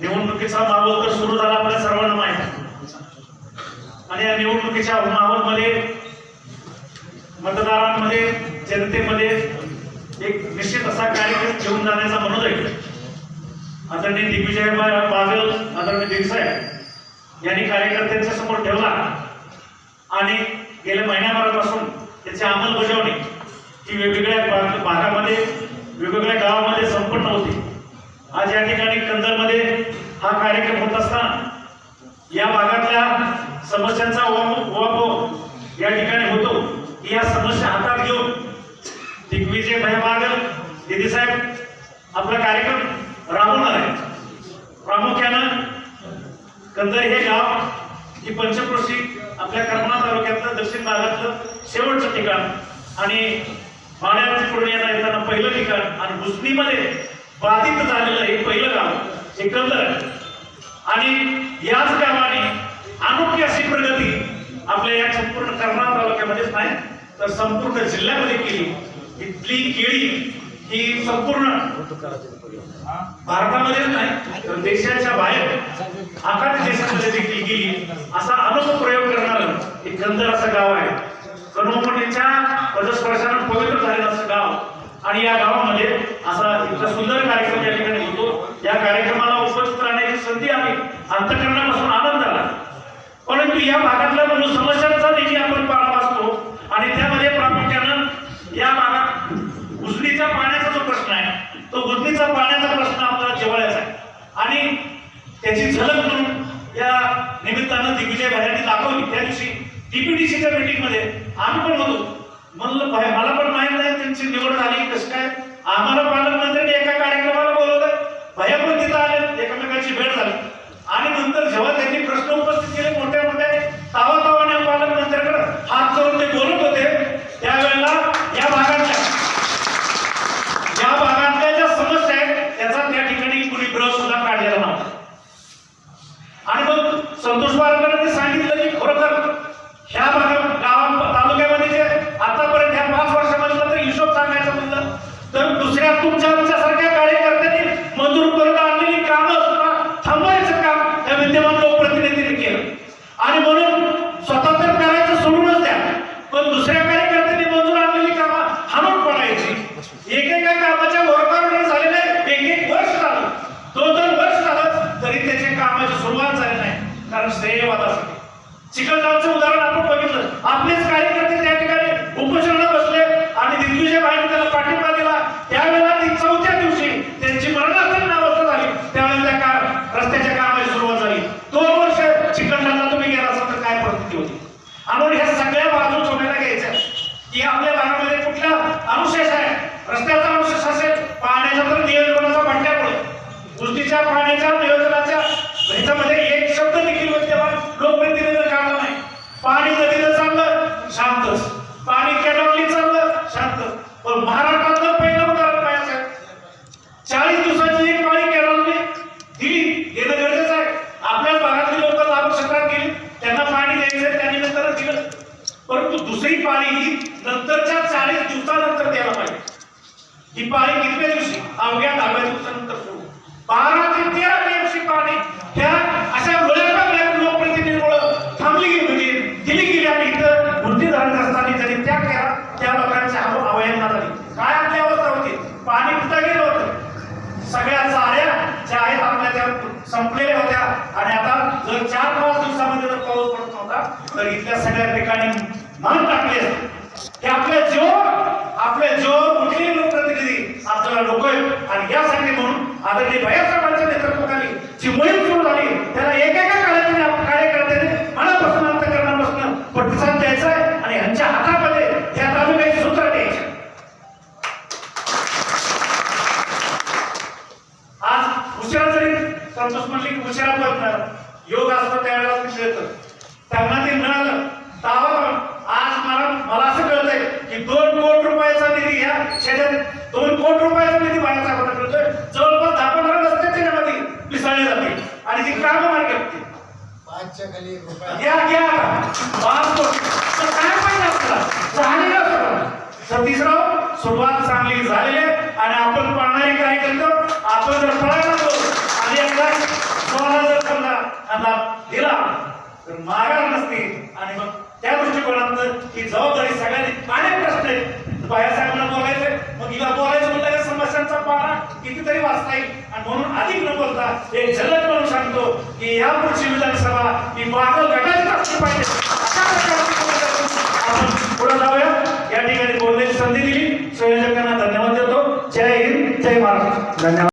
निवडणुकीचा माहोल तर सुरू झाला आपल्या सर्वांना माहीत आहे. आणि या निवडणुकीच्या माहोलमध्ये मतदारांमध्ये जनतेमध्ये एक निश्चित असा कार्यक्रम घेऊन जाण्याचा मनोदय. आदरणीय दिग्विजय बागल आदरणीय दिगसाहेब यांनी कार्यकर्त्यांच्या समोर ठेवला. आणि गेल्या महिन्याभरापासून त्याची अंमलबजावणी ही वेगवेगळ्या भागामध्ये वेगवेगळ्या गावामध्ये संपन्न होती. आज या ठिकाणी कंदरमध्ये हा कार्यक्रम होत असताना या भागातल्या समस्यांचा उहापोह या ठिकाणी होतो. की या समस्या हातात घेऊन दिग्विजय भाई बागल दिदी साहेब आपला कार्यक्रम राबवणार आहे प्रामुख्यानं कंदर हे गाव ही पंचक्रोशी आपल्या करमणा तालुक्यातलं दक्षिण भागातलं शेवटचं ठिकाण आणि पाण्याची पुढे येता येताना पहिलं ठिकाण आणि मुस्लिममध्ये बाधित झालेलं हे पहिलं गाव हे कंदर आहे. आणि याच गावाने अनोखी अशी प्रगती आपल्या या संपूर्ण कर्नाळ तालुक्यामध्येच नाही तर संपूर्ण जिल्ह्यामध्ये केली. इथली केळी ही संपूर्ण भारतामध्येच नाही तर देशाच्या बाहेर आकाश देशामध्ये देखील गेली. असा अनोख प्रयोग करणारं एक कंदर असं गाव आहे. कणोमणीच्या पदस्पर्शानं पवित्र झालेलं असं गाव. आणि या गावामध्ये असा सुंदर कार्यक्रम या ठिकाणी होतो. या कार्यक्रमाला उपस्थित राहण्याची संधी आम्ही अंतकरणापासून आनंद झाला परंतु या भागातल्या म्हणून समस्यांचा देखील आपण पार वाचतो आणि त्यामध्ये प्रामुख्यानं या भागात उजनीच्या पाण्याचा जो प्रश्न आहे तो उजनीचा पाण्याचा प्रश्न आपल्याला जिव्हाळ्याचा आहे. आणि त्याची झलक म्हणून या निमित्तानं दिग्विजय भायांनी दाखवली. त्या दिवशी डीपीडीसीच्या मीटिंगमध्ये आम्ही पण होतो. म्हणलं मला पण माहीत नाही त्यांची निवड झाली कसं काय? आम्हाला पालकमंत्री एका कार्यक्रमाला बोलवलं भया पण तिथं आले एकमेकांची भेट झाली आणि नंतर जेव्हा त्यांनी प्रश्न उपस्थित केले मोठ्या मोठ्या तावा तावाने पालकमंत्र्याकडे हात करून ते बोलत होते त्यावेळेला या भागातल्या या भागातल्या ज्या समस्या आहेत त्याचा त्या ठिकाणी कुणी ग्रह सुद्धा काढलेला नव्हता. आणि मग संतोष बाळकरांनी सांगितलं की खरोखर ह्या भागात गावा तालुक्यामध्ये जे आतापर्यंत ह्या पाच वर्षामध्ये तर हिशोब सांगायचा म्हणलं तर दुसऱ्या तुमच्या आमच्यासारख्या कार्यकर्त्यांनी मंजूर करून आणलेली कामं सुद्धा थांबवायचं काम या विद्यमान लोकप्रतिनिधींनी केलं आणि म्हणून स्वतः तर करायचं सोडूनच द्या पण दुसऱ्या कार्यकर्त्यांनी मंजूर आणलेली कामं हाणून पडायची एकेका कामाच्या वर्गावर झालेले एक एक वर्ष झालं दोन दोन वर्ष झालं तरी त्याच्या कामाची सुरुवात झाली नाही कारण उदाहरण आपण बघितलं. आपलेच कार्यकर्ते त्या ठिकाणी उपोषणाला बसले आणि दिग्विजय भाईने त्याला पाठिंबा दिला. त्यावेळेला ती चौथ्या दिवशी त्यांची मरणासन्न अवस्था झाली. त्यावेळेला त्या का रस्त्याच्या कामाची सुरुवात झाली. दोन वर्ष चिखलगावला तुम्ही गेला असाल तर काय परिस्थिती होती? आणि ह्या सगळ्या बाजू सोडायला घ्यायच्या. की आपल्या भागामध्ये कुठला अनुशेष आहे? रस्त्याचा अनुशेष असेल पाण्याच्या तर नियोजनाचा भांड्यामुळे गोष्टीच्या पाण्याच्या नियोजनाच्या याच्यामध्ये एक शब्द देखील विद्यमान लोकप्रतिनिधी काढला नाही. पाणी नदीनं चाललं शांतच पाणी कॅनॉलनी चाललं शांत. पण महाराष्ट्रातलं पहिलं उदाहरण पाहिजे चाळीस दिवसाची एक पाणी कॅनॉलने दिली. देणं गरजेचं आहे. आपल्याच भागातली लोक आवश्यकता गेली. त्यांना पाणी द्यायचं त्यांनी नंतर दिलं. परंतु दुसरी पाणी ही नंतरच्या चाळीस दिवसानंतर द्यायला पाहिजे. ही पाणी कितव्या दिवशी? अवघ्या दहाव्या दिवसानंतर सुरू. बारा ते तेरा दिवशी पाणी ह्या अशा मुलांना लोकप्रतिनिधीमुळं थांबली गेली होती दिली गेली आणि इथं बुद्धी धारण असताना जरी त्या केला त्या लोकांच्या अव- अवहेलना झाली काय आपली अवस्था होती पाणी कुठं गेलं होतं सगळ्या चाऱ्या ज्या आहेत आपल्या त्या संपलेल्या होत्या आणि आता जर चार पाच दिवसामध्ये जर पाऊस पडत नव्हता तर इथल्या सगळ्या ठिकाणी मन टाकले असते. हे आपले जीव आपले जीव कुठलेही लोकप्रतिनिधी आपल्याला लोक आहेत आणि यासाठी म्हणून आदरणीय भैयासाहेबांच्या नेतृत्वाखाली जी मोहीम सुरू झाली त्याला एकेका कार्यकर्त्याने कार्यकर्त्याने मनापासून अंतकरणापासून प्रतिसाद द्यायचा आहे आणि ह्यांच्या हातामध्ये या तालुक्याची सूत्र द्यायची आज उशिरा जरी संतोष म्हणले की उशिरा पडणार योग असतो त्यावेळेला ते मिळतं त्यांना ते मिळालं तावा आज मला मला असं कळतंय की दोन कोटी रुपयाचा निधी ह्या शेतात दोन कोटी रुपयाचा निधी बाहेर टाकवण्यात मिळतोय जवळपास दहा पंधरा रस्ते त्याच्यामध्ये पिसाळले जातील. आणि ती कामं मार्ग लागतील. पाचच्या खाली एक रुपया. घ्या घ्या पाच कोटी. तर काय पाहिजे आपल्याला? झालेलं सगळं सतीशराव सुरुवात चांगली झालेली आहे. आणि आपण पाहणारे काय करतो आपण जर तुम्हाला जर समजा हा दिला. तर माघार नसते. आणि मग त्या दृष्टिकोनातून ही जबाबदारी सगळ्यांनी अनेक प्रश्न आहेत. बाहेरसाहेबांना बोलायचंय. मग हिला बोलायचं म्हणलं का समस्यांचा पारा कितीतरी वाचता येईल? आणि म्हणून अधिक न बोलता एक झलक म्हणून सांगतो की या पुढची विधानसभा ही मागं गटाची असली पाहिजे. आपण पुढे जाऊया. या ठिकाणी बोलण्याची संधी दिली. संयोजकांना धन्यवाद देतो. जय हिंद. जय महाराष्ट्र. धन्यवाद.